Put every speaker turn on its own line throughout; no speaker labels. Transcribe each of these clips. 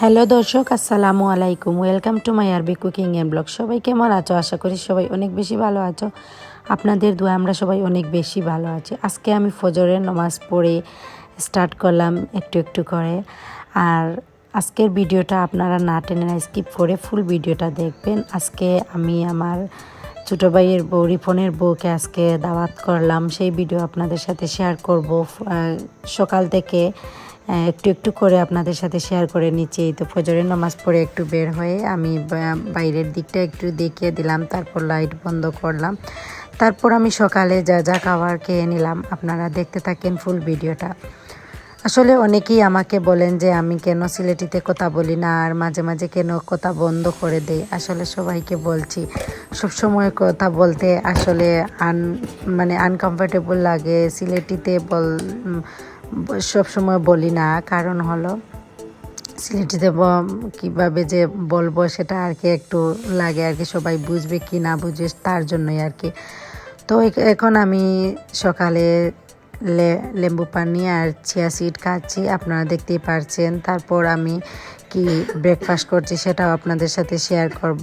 Hello দর্শক, আসসালামু আলাইকুম। ওয়েলকাম টু মাই আরবি কুকিং অ্যান্ড ব্লগ সবাই কেমন আছো? আশা করি সবাই অনেক বেশি ভালো আছো। আপনাদের দোয়া, আমরা সবাই অনেক বেশি ভালো আছি। আজকে আমি ফজরের নামাজ পড়ে স্টার্ট করলাম একটু একটু করে। আর আজকের ভিডিওটা আপনারা না টেনে না স্কিপ করে ফুল ভিডিওটা দেখবেন। আজকে আমি আমার ছোটো ভাইয়ের বউ রিফনের বউকে আজকে দাওয়াত করলাম। সেই ভিডিও আপনাদের সাথে শেয়ার করব। সকাল থেকে একটু একটু করে আপনাদের সাথে শেয়ার করে নিচ্ছি। এই তো ফজরের নামাজ পড়ে একটু বের হয়ে আমি বাইরের দিকটা একটু দেখিয়ে দিলাম, তারপর লাইট বন্ধ করলাম। তারপর আমি সকালে যা যা খাবার খেয়ে নিলাম, আপনারা দেখতে থাকেন ফুল ভিডিওটা। আসলে অনেকেই আমাকে বলেন যে, আমি কেন সিলেটিতে কথা বলি না, আর মাঝে মাঝে কেন কথা বন্ধ করে দেই? আসলে সবাইকে বলছি সবসময় কথা বলতে আসলে আন মানে আনকমফর্টেবল লাগে। সিলেটিতে বল উম, সবসময় বলি না কারণ হলো সিলেটিতে কীভাবে যে বলব সেটা আর কি একটু লাগে আর কি সবাই বুঝবে কি না বুঝবে তার জন্যই আর কি। তো এখন আমি সকালে লেম্বু পানি আর চিয়া সিড খাচ্ছি আপনারা দেখতেই পারছেন। তারপর আমি কি ব্রেকফাস্ট করছি সেটাও আপনাদের সাথে শেয়ার করব।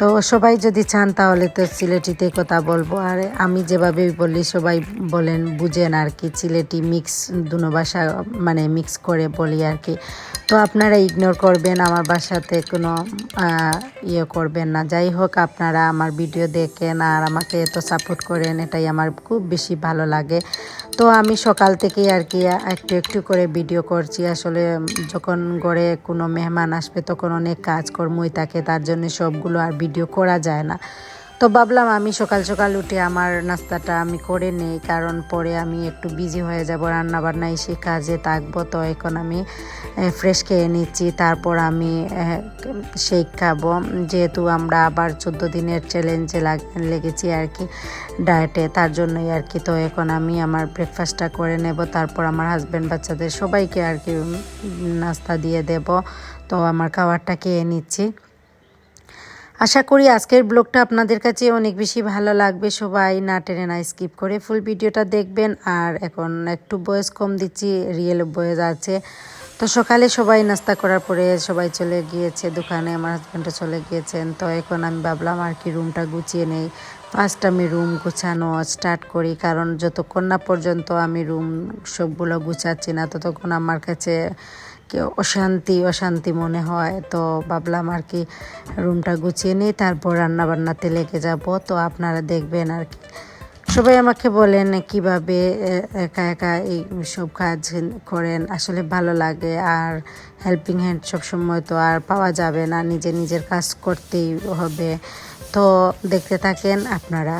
তো সবাই যদি চান তাহলে তো সিলেটিতে কথা বলব। আর আমি যেভাবে বলি, সবাই বলেন, বুঝেন আর কি, সিলেটি মিক্স দুনো ভাষা মানে মিক্স করে বলি আর কি। তো আপনারা ইগনোর করবেন, আমার বাসাতে কোনো ইয়ে করবেন না। যাই হোক, আপনারা আমার ভিডিও দেখেন আর আমাকে এত সাপোর্ট করেন, এটাই আমার খুব বেশি ভালো লাগে। তো আমি সকাল থেকেই আর কি, একটু একটু করে ভিডিও করছি। আসলে যখন ঘরে কোনো মেহমান আসবে, তখন অনেক কাজকর্মই থাকে, তার জন্য সবগুলো আর ভিডিও করা যায় না। তো ভাবলাম আমি সকাল সকাল উঠে আমার নাস্তাটা আমি করে নেই, কারণ পরে আমি একটু বিজি হয়ে যাব রান্না বান্না এসে কাজে থাকব। তো এখন আমি ফ্রেশ খেয়ে নিচ্ছি, তারপর আমি শেক খাব। যেহেতু আমরা আবার চোদ্দ দিনের চ্যালেঞ্জে লেগেছি আর কি ডায়েটে তার জন্যই আর কি। তো এখন আমি আমার ব্রেকফাস্টটা করে নেব, তারপর আমার হাজব্যান্ড বাচ্চাদের সবাইকে আর কি নাস্তা দিয়ে দেব। তো আমার খাবারটা খেয়ে নিচ্ছি। আশা করি আজকের ব্লগটা আপনাদের কাছে অনেক বেশি ভালো লাগবে। সবাই না টেনে না স্কিপ করে ফুল ভিডিওটা দেখবেন। আর এখন একটু বয়স কম দিচ্ছি, রিয়েল বয়স আছে। তো সকালে সবাই নাস্তা করার পরে সবাই চলে গিয়েছে দোকানে, আমার হাজব্যান্ডও চলে গিয়েছেন। তো এখন আমি ভাবলাম আর কি রুমটা গুছিয়ে নেই। ফার্স্ট আমি রুম গুছানো স্টার্ট করি, কারণ যতক্ষণ না পর্যন্ত আমি রুম সবগুলো গুছাচ্ছি না, ততক্ষণ আমার কাছে অশান্তি অশান্তি মনে হয়। তো ভাবলাম আর কি রুমটা গুছিয়ে নিই, তারপর রান্না বান্নাতে লেগে যাব। তো আপনারা দেখবেন আর কি। সবাই আমাকে বলেন কীভাবে একা একা এই সব কাজ করেন, আসলে ভালো লাগে। আর হেল্পিং হ্যান্ড সবসময় তো আর পাওয়া যাবে না, নিজে নিজের কাজ করতেই হবে। তো দেখতে থাকেন আপনারা।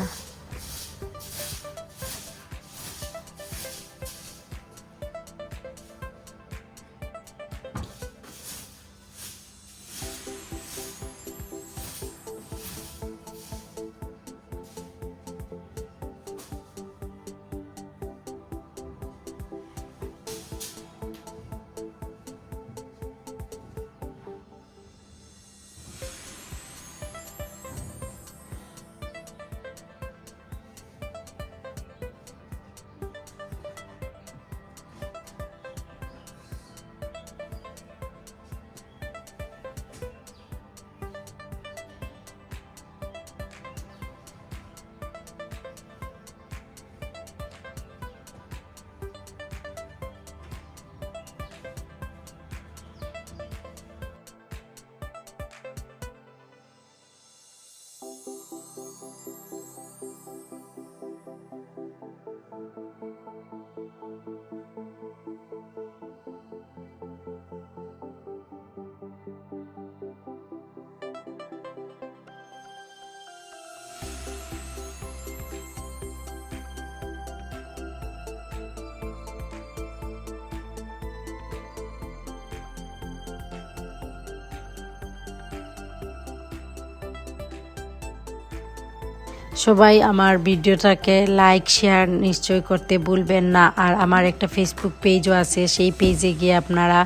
সবাই আমার ভিডিওটাকে লাইক শেয়ার নিশ্চয় করতে ভুলবেন না। আর আমার একটা ফেসবুক পেজও আছে, সেই পেজে গিয়ে আপনারা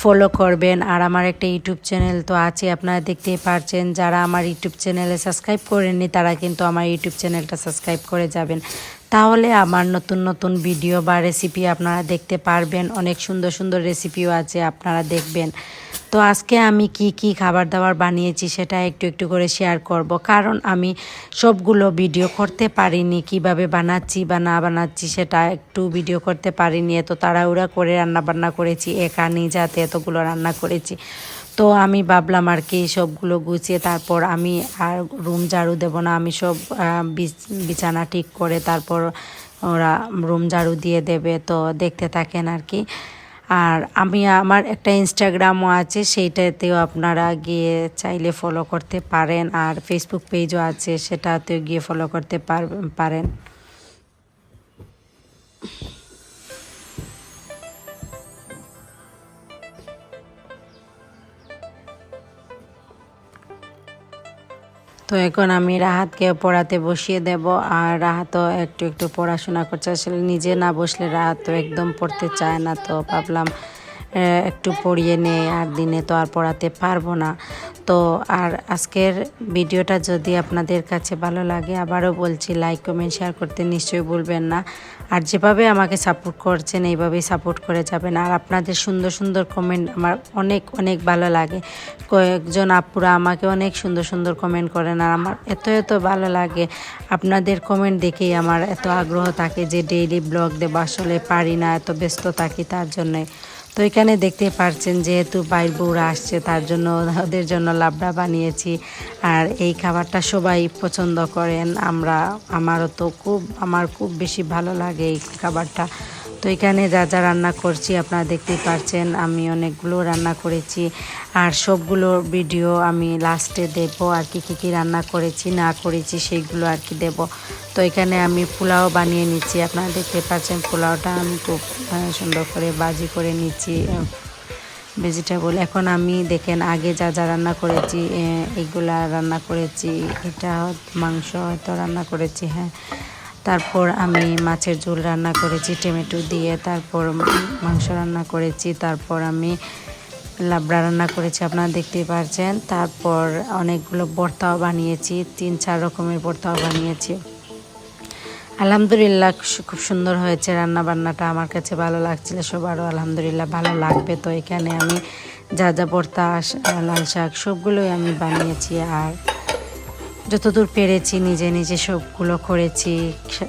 ফলো করবেন। আর আমার একটা ইউটিউব চ্যানেল তো আছে, আপনারা দেখতেই পারছেন। যারা আমার ইউটিউব চ্যানেলে সাবস্ক্রাইব করেননি, তারা কিন্তু আমার ইউটিউব চ্যানেলটা সাবস্ক্রাইব করে যাবেন। তাহলে আমার নতুন নতুন ভিডিও বা রেসিপি আপনারা দেখতে পারবেন। অনেক সুন্দর সুন্দর রেসিপিও আছে, আপনারা দেখবেন। তো আজকে আমি কি কি খাবার দাবার বানিয়েছি সেটা একটু একটু করে শেয়ার করব। কারণ আমি সবগুলো ভিডিও করতে পারিনি, কীভাবে বানাচ্ছি বা না বানাচ্ছি সেটা একটু ভিডিও করতে পারিনি। এত তাড়াহুড়া করে রান্না বান্না করেছি একা যাতে এতগুলো রান্না করেছি। তো আমি ভাবলাম আর কি সবগুলো গুছিয়ে তারপর আমি আর রুম ঝাড়ু দেবো না। আমি সব বিছ- বিছানা ঠিক করে তারপর ওরা রুম ঝাড়ু দিয়ে দেবে। তো দেখতে থাকেন আর কি। আর আমি আমার একটা ইনস্টাগ্রামও আছে, সেইটাতেও আপনারা গিয়ে চাইলে ফলো করতে পারেন। আর ফেসবুক পেজও আছে, সেটাতেও গিয়ে ফলো করতে পার- পারেন। তো এখন আমি রাহাতকে পড়াতে বসিয়ে দেব আর রাহাতও একটু একটু পড়াশোনা করছে। আসলে নিজে না বসলে রাহাত তো একদম পড়তে চায় না তো ভাবলাম একটু পড়িয়ে নে আর দিনে তো আর পড়াতে পারব না। তো আর আজকের ভিডিওটা যদি আপনাদের কাছে ভালো লাগে, আবারও বলছি লাইক কমেন্ট শেয়ার করতে নিশ্চয়ই ভুলবেন না। আর যেভাবে আমাকে সাপোর্ট করছেন, এইভাবেই সাপোর্ট করে যাবেন। আর আপনাদের সুন্দর সুন্দর কমেন্ট আমার অনেক অনেক ভালো লাগে। কয়েকজন আপুরা আমাকে অনেক সুন্দর সুন্দর কমেন্ট করেন, আর আমার এত এত ভালো লাগে। আপনাদের কমেন্ট দেখেই আমার এত আগ্রহ থাকে যে ডেইলি ব্লগ দেবো, আসলে পারি না, এত ব্যস্ত থাকি তার জন্যে। তো এখানে দেখতে পারছেন যেহেতু বাইর বউরা আসছে, তার জন্য ওদের জন্য লাবড়া বানিয়েছি। আর এই খাবারটা সবাই পছন্দ করেন। আমরা, আমারও তো খুব, আমার খুব বেশি ভালো লাগে এই খাবারটা। তো এখানে যা যা রান্না করছি আপনারা দেখতেই পারছেন, আমি অনেকগুলো রান্না করেছি। আর সবগুলোর ভিডিও আমি লাস্টে দেব আর কি, কী কী রান্না করেছি, না করেছি সেইগুলো আর কি দেব। তো এখানে আমি পোলাও বানিয়ে নিচ্ছি, আপনারা দেখতে পাচ্ছেন পোলাওটা আমি খুব সুন্দর করে বাজি করে নিচ্ছি ভেজিটেবল এখন আমি দেখেন আগে যা যা রান্না করেছি এইগুলা রান্না করেছি, এটা মাংস হয়তো রান্না করেছি হ্যাঁ। তারপর আমি মাছের ঝোল রান্না করেছি, টমেটো দিয়ে তারপর মাংস রান্না করেছি, তারপর আমি লাবড়া রান্না করেছি, আপনারা দেখতেই পারছেন। তারপর অনেকগুলো ভর্তাও বানিয়েছি, তিন চার রকমের ভর্তাও বানিয়েছি। আলহামদুলিল্লাহ খুব সুন্দর হয়েছে রান্না বান্নাটা আমার কাছে ভালো লাগছিল, সবারও আলহামদুলিল্লাহ ভালো লাগবে। তো এখানে আমি যা যা ভর্তা লাল শাক সবগুলোই আমি বানিয়েছি আর যতদূর পেরেছি নিজে নিজে সবগুলো করেছি।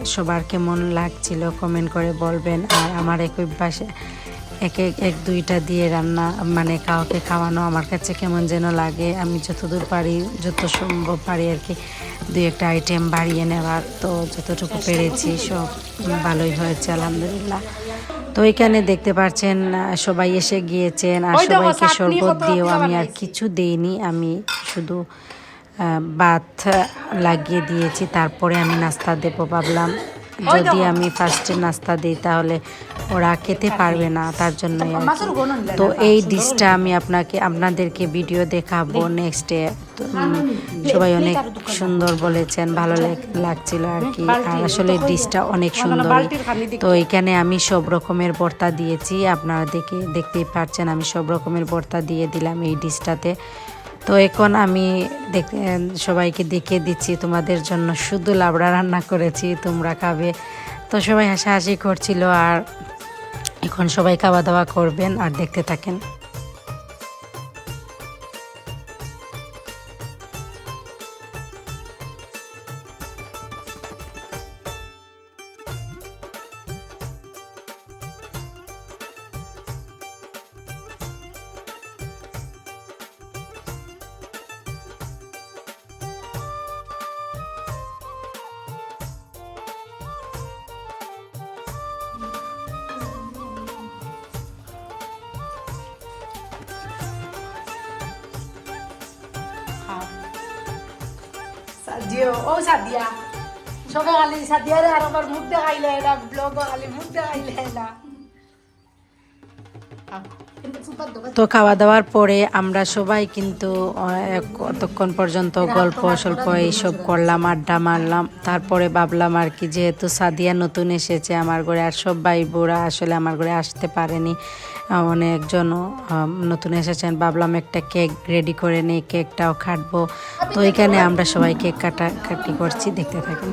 সবার কেমন লাগছিল কমেন্ট করে বলবেন। আর আমার এক অভ্যাসে এক এক দুইটা দিয়ে রান্না মানে কাউকে খাওয়ানো আমার কাছে কেমন যেন লাগে। আমি যতদূর পারি যত সম্ভব পারি আর কি দুই একটা আইটেম বাড়িয়ে নেওয়ার। তো যতটুকু পেরেছি সব ভালোই হয়েছে আলহামদুলিল্লাহ। তো এখানে দেখতে পাচ্ছেন আহ, সবাই এসে গিয়েছেন। আর সবাইকে শরবত দিয়েও আমি আর কিছু দেইনি। আমি শুধু ভাত লাগিয়ে দিয়েছি, তারপরে আমি নাস্তা দেবো ভাবলাম। যদি আমি ফার্স্টে নাস্তা দিই, তাহলে ওরা খেতে পারবে না, তার কি। তো এই ডিশটা আমি আপনাকে, আপনাদেরকে ভিডিও দেখাবো নেক্সটে সবাই অনেক সুন্দর বলেছেন, ভালো লাগ- লাগছিল আর কি। আর আসলে ডিশটা অনেক সুন্দর তো এখানে আমি সব রকমের ভর্তা দিয়েছি, আপনারা দেখে, দেখতেই পাচ্ছেন আমি সব রকমের ভর্তা দিয়ে দিলাম এই ডিশটাতে তো এখন আমি সবাইকে দেখিয়ে দিচ্ছি তোমাদের জন্য শুধু লাবড়া রান্না করেছি, তোমরা খাবে। তো সবাই হাসাহাসি করছিল আর এখন সবাই খাওয়া দাওয়া করবেন আর দেখতে থাকেন।
সাজিও ও সাদিয়া। সবাই খালি সাদিয়ারে আর আমার মুখ দেখাইলে, এটা ব্লগ খালি মুখ দেখাইলে এটা
তো খাওয়া দাওয়ার পরে আমরা সবাই কিন্তু কতক্ষণ পর্যন্ত গল্প স্বল্প এইসব করলাম আড্ডা মারলাম তারপরে ভাবলাম আর কি যেহেতু সাদিয়া নতুন এসেছে আমার ঘরে আর সব ভাই বোরা আসলে আমার ঘরে আসতে পারেনি আহ, অনেকজনও নতুন এসেছেন ভাবলাম একটা কেক রেডি করে নেই কেকটাও কাটবো তো এখানে আমরা সবাই কেক কাটা কাটি করছি দেখতে থাকেন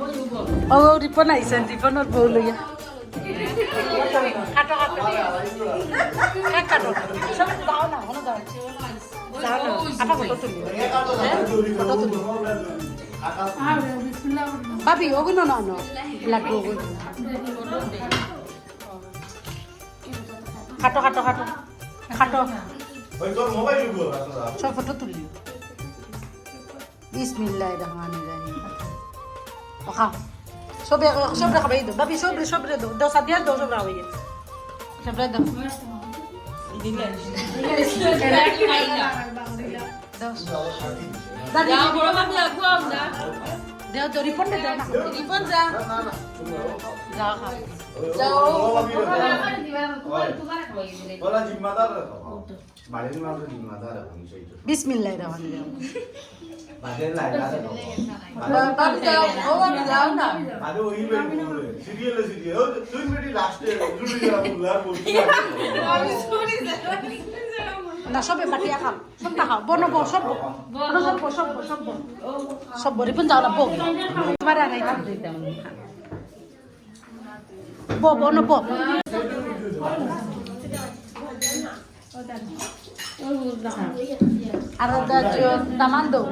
ধরো রিপন ভাই ও রিপন আইছেন রিপনের বউ লইয়া কাটো কাটো কেক কাটো সব দাও না হলো দাও দাও না আপা ফটো তুলি ফটো তুলি ভাবি ওগুলো না না লাড্ডু ওগুলো খাটো খাটো খাটো খাটো সব ফটো তুলি বিসমিল্লাহ রহমান রহিম ওখা সবে সবরে খাবাই দাও ভাবি সবরে সবরে দাও দাও সাদিয়া দাও সবরে খাবাই সবরে দাও দাও দাদি দেও তো রিপন দে দাও না রিপন যা যাও খা বিসমিল্লাহ রহমান ও না
ও
না সবে বাটিয়া খাম সবটা খাও বনো বো সব সব সব সব। সব রিপন যাও না বো তোমার আর এই খাম দিতাম বো বনো বো আর তামান দো